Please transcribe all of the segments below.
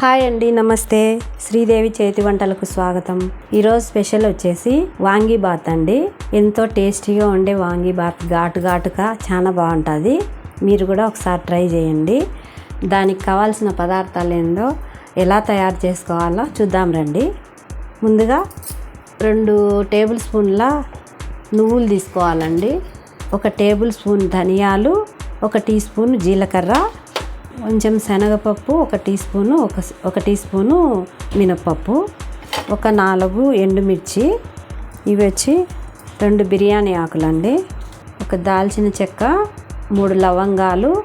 Hi అండి నమస్తే. శ్రీదేవి చేతి వంటలకు స్వాగతం. ఈరోజు స్పెషల్ వచ్చేసి వాంగి బాత్ అండి. ఎంతో టేస్టీగా ఉండే వాంగి బాత్. ఘాటు ఘాటుగా చాలా బాగుంటుంది. మీరు కూడా ఒకసారి ట్రై చేయండి. దానికి కావాల్సిన పదార్థాలు ఏందో ఎలా తయారు చేసుకోవాలో చూద్దాం రండి. ముందుగా రెండు టేబుల్ స్పూన్ల నువ్వులు తీసుకోవాలండి. ఒక టేబుల్ స్పూన్ ధనియాలు ఒక టీ స్పూన్ జీలకర్ర కొంచెం శనగపప్పు ఒక టీ స్పూను ఒక ఒక టీ స్పూను మినప్పప్పు ఒక నాలుగు ఎండుమిర్చి ఇవి వచ్చి రెండు బిర్యానీ ఆకులండి. ఒక దాల్చిన చెక్క మూడు లవంగాలు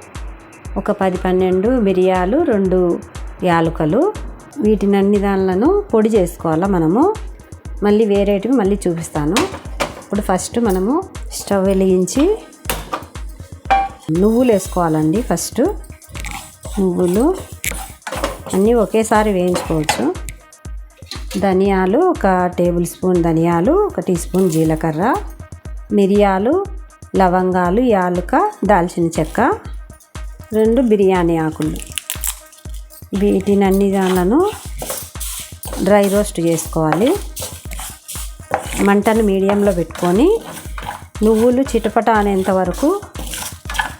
ఒక పది పన్నెండు మిరియాలు రెండు యాలుకలు. వీటిని అన్ని దానిలను పొడి చేసుకోవాలా మనము. మళ్ళీ వేరేటివి మళ్ళీ చూపిస్తాను. ఇప్పుడు ఫస్ట్ మనము స్టవ్ వెలిగించి నువ్వులు వేసుకోవాలండి ఫస్ట్. నువ్వులు అన్నీ ఒకేసారి వేయించుకోవచ్చు. ధనియాలు ఒక టేబుల్ స్పూన్ ధనియాలు ఒక టీ స్పూన్ జీలకర్ర మిరియాలు లవంగాలు యాలుక దాల్చిన చెక్క రెండు బిర్యానీ ఆకులు. వీటిని అన్ని దానిలను డ్రై రోస్ట్ చేసుకోవాలి. మంటను మీడియంలో పెట్టుకొని నువ్వులు చిటపట అనేంత వరకు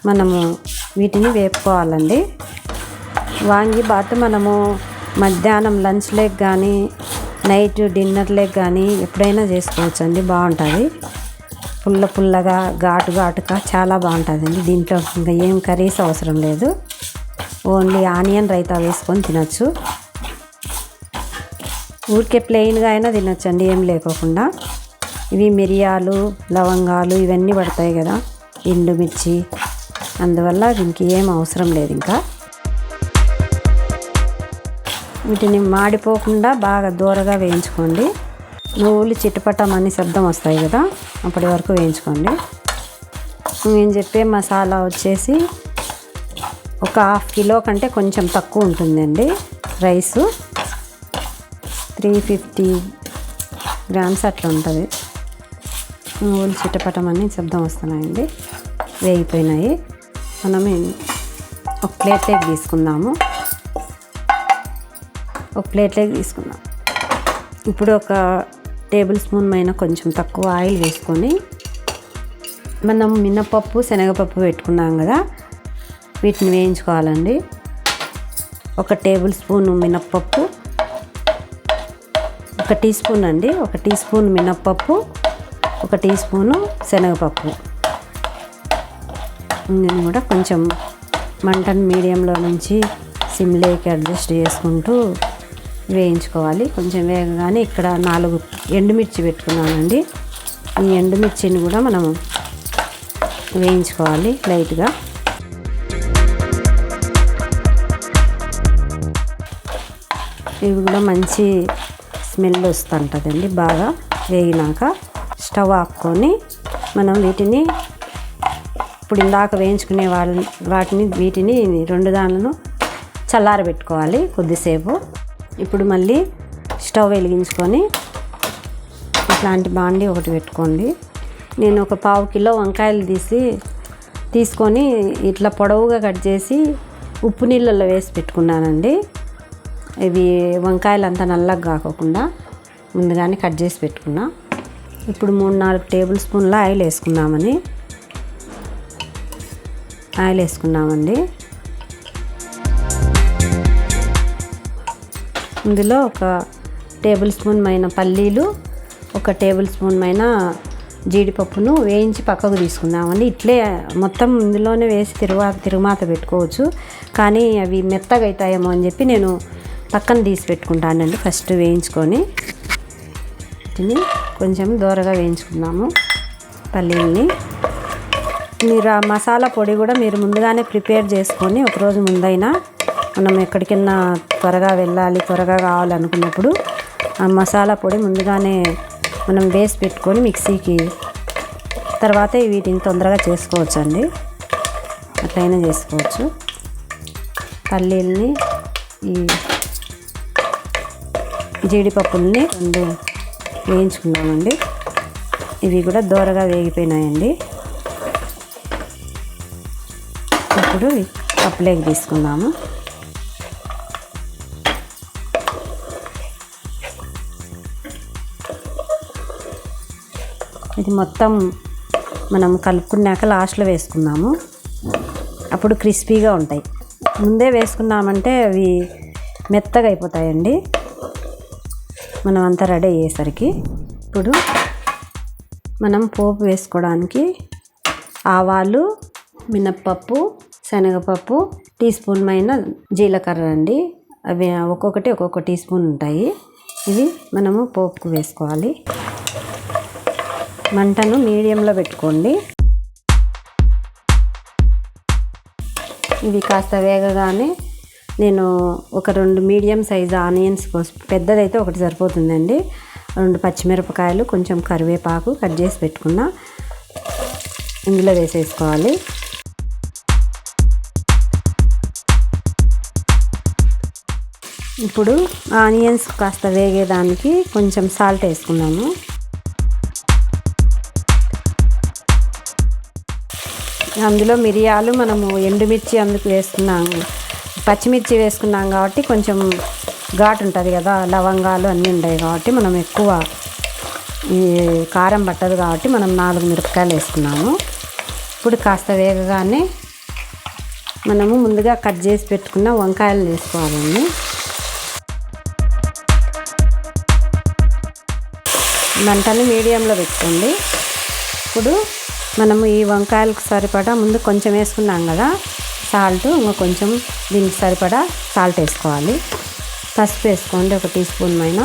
మనము వీటిని వేపుకోవాలండి. వాంగి బాత్ మనము మధ్యాహ్నం లంచ్ లేక్ కానీ నైట్ డిన్నర్ లేక్ కానీ ఎప్పుడైనా చేసుకోవచ్చు అండి బాగుంటుంది పుల్ల పుల్లగా ఘాటు ఘాటుగా చాలా బాగుంటుందండి దీంట్లో. ఇంకా ఏం కర్రీస్ అవసరం లేదు. ఓన్లీ ఆనియన్ రైతా వేసుకొని తినచ్చు. ఊరికే ప్లెయిన్గా అయినా తినొచ్చండి అండి ఏం లేకోకుండా. ఇవి మిరియాలు లవంగాలు ఇవన్నీ పడతాయి కదా ఎండుమిర్చి. అందువల్ల దీనికి ఏం అవసరం లేదు ఇంకా. వీటిని మాడిపోకుండా బాగా దూరగా వేయించుకోండి. నువ్వులు చిటపటమని శబ్దం వస్తాయి కదా అప్పటి వరకు వేయించుకోండి. నేను చెప్పే మసాలా వచ్చేసి ఒక హాఫ్ కిలో కంటే కొంచెం తక్కువ ఉంటుందండి రైస్. త్రీ ఫిఫ్టీ గ్రామ్స్ అట్లా ఉంటుంది. నువ్వులు చిటపటమని శబ్దం వస్తున్నాయండి. వేగిపోయినాయి. మనం ఒక ప్లేట్లోకి తీసుకుందాము. ఒక ప్లేట్లోకి తీసుకుందాం ఇప్పుడు ఒక టేబుల్ స్పూన్ పైన కొంచెం తక్కువ ఆయిల్ వేసుకొని మనం మినపప్పు శనగపప్పు పెట్టుకున్నాం కదా వీటిని వేయించుకోవాలండి. ఒక టేబుల్ స్పూన్ మినప్పప్పు ఒక టీ స్పూన్ అండి ఒక టీ స్పూన్ మినప్పప్పు ఒక టీ స్పూను శనగపప్పు. నేను కూడా కొంచెం మంటను మీడియంలో నుంచి సిమ్లేకి అడ్జస్ట్ చేసుకుంటూ వేయించుకోవాలి. కొంచెం వేగగానే ఇక్కడ నాలుగు ఎండుమిర్చి పెట్టుకున్నానండి. ఈ ఎండుమిర్చిని కూడా మనం వేయించుకోవాలి లైట్గా. ఇవి కూడా మంచి స్మెల్ వస్తుంటుందండి బాగా వేగినాక. స్టవ్ ఆపుకొని మనం వీటిని ఇప్పుడు ఇందాక వేయించుకునే వాళ్ళని వాటిని వీటిని రెండు దానిలను చల్లారబెట్టుకోవాలి కొద్దిసేపు. ఇప్పుడు మళ్ళీ స్టవ్ వెలిగించుకొని ఇట్లాంటి బాండి ఒకటి పెట్టుకోండి. నేను ఒక పావు కిలో వంకాయలు తీసి తీసుకొని ఇట్లా పొడవుగా కట్ చేసి ఉప్పు నీళ్ళల్లో వేసి పెట్టుకున్నానండి. ఇవి వంకాయలు అంతా నల్లగా కాకోకుండా ముందుగానే కట్ చేసి పెట్టుకున్నా. ఇప్పుడు మూడు నాలుగు టేబుల్ స్పూన్ల ఆయిల్ వేసుకున్నామని ఆయిల్ వేసుకున్నామండి ఇందులో ఒక టేబుల్ స్పూన్ మైన పల్లీలు ఒక టేబుల్ స్పూన్ మైన జీడిపప్పును వేయించి పక్కకు తీసుకుందామండి. ఇట్లే మొత్తం ఇందులోనే వేసి తిరువాత తిరుమాత పెట్టుకోవచ్చు. కానీ అవి మెత్తగా అవుతాయేమో అని చెప్పి నేను పక్కన తీసి పెట్టుకుంటానండి ఫస్ట్ వేయించుకొని. వీటిని కొంచెం దూరగా వేయించుకుందాము పల్లీల్ని. మీరు ఆ మసాలా పొడి కూడా మీరు ముందుగానే ప్రిపేర్ చేసుకొని ఒకరోజు ముందైనా మనం ఎక్కడికైనా త్వరగా వెళ్ళాలి త్వరగా కావాలనుకున్నప్పుడు ఆ మసాలా పొడి ముందుగానే మనం వేసి పెట్టుకొని మిక్సీకి తర్వాత వీటిని తొందరగా చేసుకోవచ్చు అండి అట్లయినా చేసుకోవచ్చు. పల్లీల్ని ఈ జీడిపప్పుల్ని రెండు వేయించుకున్నామండి ఇవి కూడా దూరగా వేగిపోయినాయండి. ఇప్పుడు కప్పులోకి తీసుకుందాము. ఇది మొత్తం మనం కలుపుకున్నాక లాస్ట్లో వేసుకుందాము. అప్పుడు క్రిస్పీగా ఉంటాయి. ముందే వేసుకున్నామంటే అవి మెత్తగా అయిపోతాయండి. మనం అంతా రెడీ అయ్యేసరికి ఇప్పుడు మనం పోపు వేసుకోవడానికి ఆవాలు మినప్పప్పు శనగపప్పు టీ స్పూన్ పైన జీలకర్ర అండి. అవి ఒక్కొక్కటి ఒక్కొక్క టీ స్పూన్ ఉంటాయి. ఇవి మనము పోపుకు వేసుకోవాలి. మంటను మీడియంలో పెట్టుకోండి. ఇవి కాస్త వేగగానే నేను ఒక రెండు మీడియం సైజు ఆనియన్స్ కోసం పెద్దదైతే ఒకటి సరిపోతుందండి. రెండు పచ్చిమిరపకాయలు కొంచెం కరివేపాకు కట్ చేసి పెట్టుకున్న ఇందులో వేసేసుకోవాలి. ఇప్పుడు ఆనియన్స్ కాస్త వేగేదానికి కొంచెం సాల్ట్ వేసుకున్నాము అందులో మిరియాలు మనము ఎండుమిర్చి అందుకు వేసుకున్నాం పచ్చిమిర్చి వేసుకున్నాం కాబట్టి కొంచెం ఘాటు ఉంటుంది కదా లవంగాలు అన్నీ ఉంటాయి కాబట్టి మనం ఎక్కువ ఈ కారం పట్టదు కాబట్టి మనం నాలుగు మిరపకాయలు వేసుకున్నాము. ఇప్పుడు కాస్త వేగగానే మనము ముందుగా కట్ చేసి పెట్టుకున్న వంకాయలు వేసుకోవాలండి మంటని మీడియంలో పెట్టుకోండి. ఇప్పుడు మనము ఈ వంకాయలకు సరిపడా ముందు కొంచెం వేసుకున్నాం కదా. సాల్ట్ ఇంకా కొంచెం దీనికి సరిపడా సాల్ట్ వేసుకోవాలి. పసుపు వేసుకోండి ఒక టీ స్పూన్ పైన.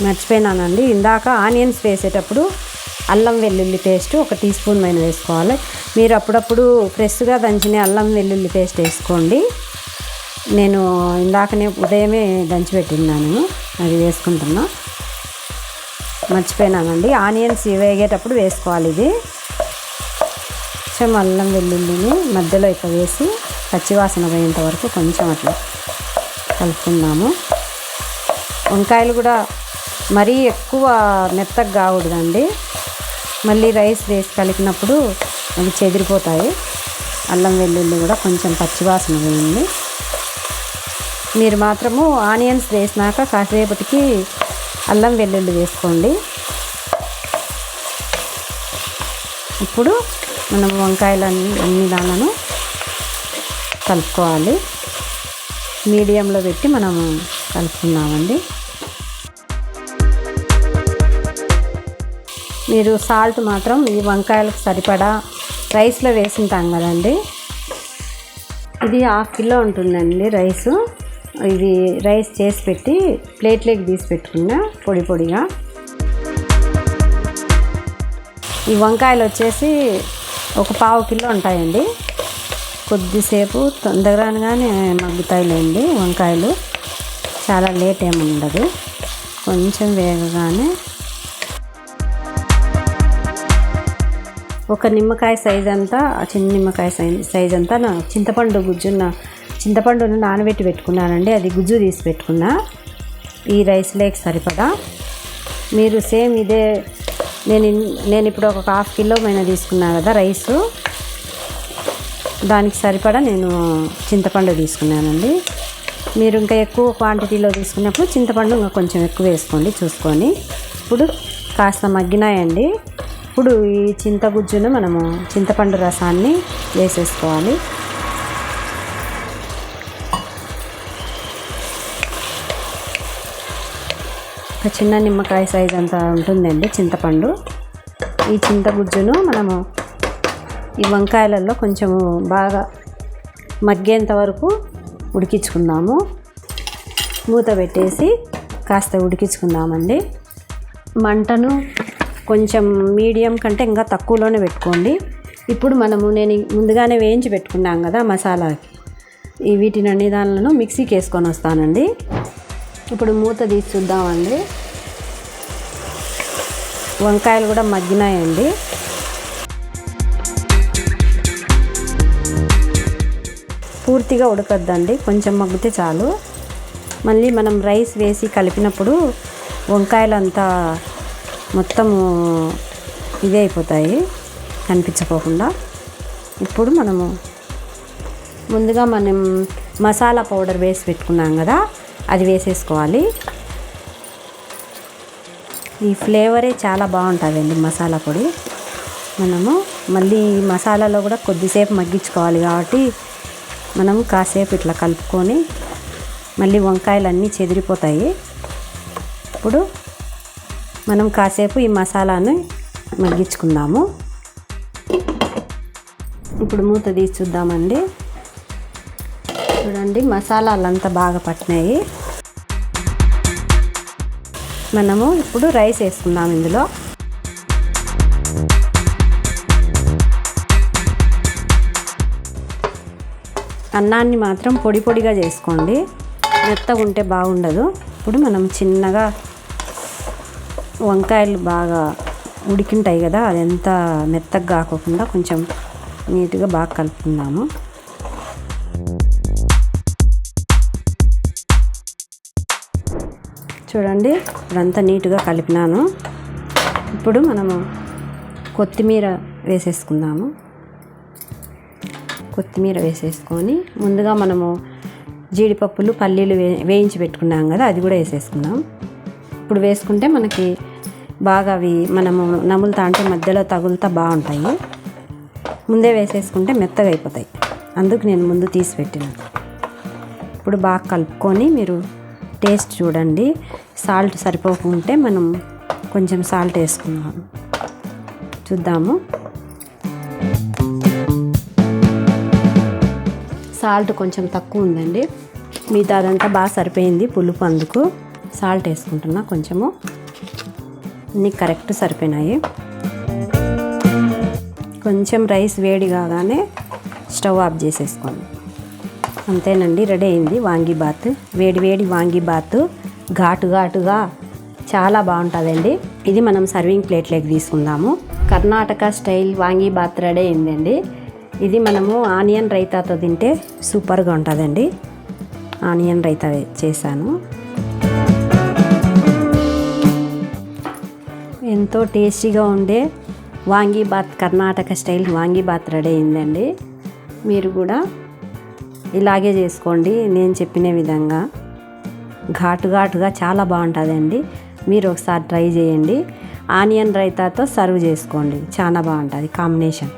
మర్చిపోయినానండి. ఇందాక ఆనియన్స్ వేసేటప్పుడు అల్లం వెల్లుల్లి పేస్ట్ ఒక టీ స్పూన్ పైన వేసుకోవాలి. మీరు అప్పుడప్పుడు ఫ్రెష్గా దంచిన అల్లం వెల్లుల్లి పేస్ట్ వేసుకోండి. నేను ఇందాకనే ఉదయమే దంచిపెట్టిన్నాను అది వేసుకుంటున్నా. మర్చిపోయినానండి. ఆనియన్స్ వేగేటప్పుడు వేసుకోవాలి ఇది. కొంచెం అల్లం వెల్లుల్లిని మధ్యలో ఇట్లా వేసి పచ్చివాసన పోయేంత వరకు కొంచెం అట్లా కలుపుకుందాము. వంకాయలు కూడా మరీ ఎక్కువ మెత్తగా కాకూడదండి. మళ్ళీ రైస్ వేసి కలిపినప్పుడు అవి చెదిరిపోతాయి. అల్లం వెల్లుల్లి కూడా కొంచెం పచ్చివాసన పోయింది. మీరు మాత్రము ఆనియన్స్ వేసినాక కాసేపటికి అల్లం వెల్లుల్లి వేసుకోండి. ఇప్పుడు మనం వంకాయలన్నీ అన్ని దానిలను కలుపుకోవాలి. మీడియంలో పెట్టి మనం కలుపుకున్నామండి మీరు సాల్ట్ మాత్రం ఈ వంకాయలకు సరిపడా రైస్లో వేసింటాం కదండి. ఇది హాఫ్ కిలో ఉంటుందండి రైస్. ఇది రైస్ చేసి పెట్టి ప్లేట్లోకి తీసి పెట్టుకున్నా పొడి పొడిగా. ఈ వంకాయలు వచ్చేసి ఒక పావు కిలో ఉంటాయండి. కొద్దిసేపు తొందరగానే మగ్గుతాయిలేండి వంకాయలు. చాలా లేట్ ఏమి ఉండదు కొంచెం వేగగానే. ఒక నిమ్మకాయ సైజ్ అంతా ఆ చిన్న నిమ్మకాయ సైజ్ సైజ్ అంతా నా చింతపండు గుజ్జున్న చింతపండును నానబెట్టి పెట్టుకున్నానండి. అది గుజ్జు తీసి పెట్టుకున్నా. ఈ రైస్ లేక్ సరిపడా. మీరు సేమ్ ఇదే నేను ఇన్- నేను ఇప్పుడు ఒక హాఫ్ కిలో పైన తీసుకున్నాను కదా రైసు. దానికి సరిపడా నేను చింతపండు తీసుకున్నానండి. మీరు ఇంకా ఎక్కువ క్వాంటిటీలో తీసుకున్నప్పుడు చింతపండు ఇంకా కొంచెం ఎక్కువ వేసుకోండి చూసుకొని. ఇప్పుడు కాస్త మగ్గినాయండి. ఇప్పుడు ఈ చింతగుజ్జును మనము చింతపండు రసాన్ని వేసేసుకోవాలి. ఒక చిన్న నిమ్మకాయ సైజ్ అంత ఉంటుందండి చింతపండు. ఈ చింతగుజ్జును మనము ఈ వంకాయలలో కొంచెము బాగా మగ్గేంత వరకు ఉడికించుకుందాము. మూత పెట్టేసి కాస్త ఉడికించుకుందామండి. మంటను కొంచెం మీడియం కంటే ఇంకా తక్కువలోనే పెట్టుకోండి. ఇప్పుడు మనము నేను ముందుగానే వేయించి పెట్టుకున్నాం కదా మసాలాకి. ఈ వీటిని అన్ని దానిలను మిక్సీకి వేసుకొని వస్తానండి. ఇప్పుడు మూత తీసి చూద్దామండి. వంకాయలు కూడా మగ్గినాయండి. పూర్తిగా ఉడకద్దండి. కొంచెం మగ్గితే చాలు. మళ్ళీ మనం రైస్ వేసి కలిపినప్పుడు వంకాయలు అంతా మొత్తము ఇదే అయిపోతాయి. కనిపించకోకుండా. ఇప్పుడు మనము ముందుగా మనం మసాలా పౌడర్ వేసి పెట్టుకున్నాం కదా. అది వేసేసుకోవాలి. ఈ ఫ్లేవరే చాలా బాగుంటుందండి మసాలా పొడి. మనము మళ్ళీ ఈ మసాలాలో కూడా కొద్దిసేపు మగ్గించుకోవాలి కాబట్టి మనం కాసేపు ఇట్లా కలుపుకొని మళ్ళీ వంకాయలు అన్నీ చెదిరిపోతాయి. ఇప్పుడు మనం కాసేపు ఈ మసాలాను మగ్గించుకుందాము. ఇప్పుడు మూత తీసి చూద్దామండి. చూడండి మసాలాలు అంతా బాగా పట్టినాయి. మనము ఇప్పుడు రైస్ వేసుకుందాం ఇందులో. అన్నాన్ని మాత్రం పొడి పొడిగా చేసుకోండి. మెత్తగా ఉంటే బాగుండదు. ఇప్పుడు మనం చిన్నగా వంకాయలు బాగా ఉడికింటాయి కదా అదంతా మెత్తగా కాకోకుండా కొంచెం నీట్గా బాగా కలుపుకుందాము. చూడండి. ఇదంతా నీట్గా కలిపినాను. ఇప్పుడు మనము కొత్తిమీర వేసేసుకుందాము. కొత్తిమీర వేసేసుకొని ముందుగా మనము జీడిపప్పులు పల్లీలు వే వేయించి పెట్టుకున్నాం కదా అది కూడా వేసేసుకుందాం. ఇప్పుడు వేసుకుంటే మనకి బాగా అవి మనము నములుతా అంటే మధ్యలో తగులుతా బాగుంటాయి. ముందే వేసేసుకుంటే మెత్తగా అయిపోతాయి. అందుకు నేను ముందు తీసి పెట్టినాను. ఇప్పుడు బాగా కలుపుకొని మీరు టేస్ట్ చూడండి. సాల్ట్ సరిపోకుంటే మనం కొంచెం సాల్ట్ వేసుకుందాం. చూద్దాము. సాల్ట్ కొంచెం తక్కువ ఉందండి. మిగతా అదంతా బాగా సరిపోయింది పులుపు అందుకు. సాల్ట్ వేసుకుంటున్నా కొంచెము. అన్నీ కరెక్ట్ సరిపోయినాయి. కొంచెం రైస్ వేడి కాగానే స్టవ్ ఆఫ్ చేసేసుకోండి. అంతేనండి రెడీ అయింది వాంగి బాత్. వేడి వేడి వాంగి బాత్. ఘాటు ఘాటుగా చాలా బాగుంటుందండి. ఇది మనం సర్వింగ్ ప్లేట్లోకి తీసుకుందాము. కర్ణాటక స్టైల్ వాంగి బాత్ రెడీ అయిందండి. ఇది మనము ఆనియన్ రైతాతో తింటే సూపర్గా ఉంటుందండి. ఆనియన్ రైతా చేశాను. ఎంతో టేస్టీగా ఉండే వాంగీ బాత్ కర్ణాటక స్టైల్ వాంగి బాత్ రెడీ అయిందండి. మీరు కూడా ఇలాగే చేసుకోండి నేను చెప్పిన విధంగా. ఘాటు ఘాటుగా చాలా బాగుంటుందండి. మీరు ఒకసారి ట్రై చేయండి. ఆనియన్ రైతాతో సర్వ్ చేసుకోండి. చాలా బాగుంటుంది కాంబినేషన్.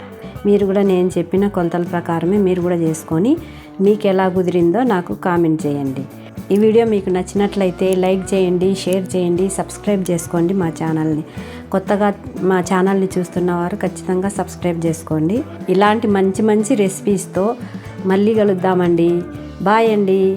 మీరు కూడా నేను చెప్పిన కొలతల ప్రకారమే మీరు కూడా చేసుకొని మీకు ఎలా కుదిరిందో నాకు కామెంట్ చేయండి. ఈ వీడియో మీకు నచ్చినట్లయితే లైక్ చేయండి షేర్ చేయండి సబ్స్క్రైబ్ చేసుకోండి మా ఛానల్ని. కొత్తగా మా ఛానల్ని చూస్తున్న వారు ఖచ్చితంగా సబ్స్క్రైబ్ చేసుకోండి. ఇలాంటి మంచి మంచి రెసిపీస్తో మళ్ళీ కలుద్దామండి. బాయ్ అండి.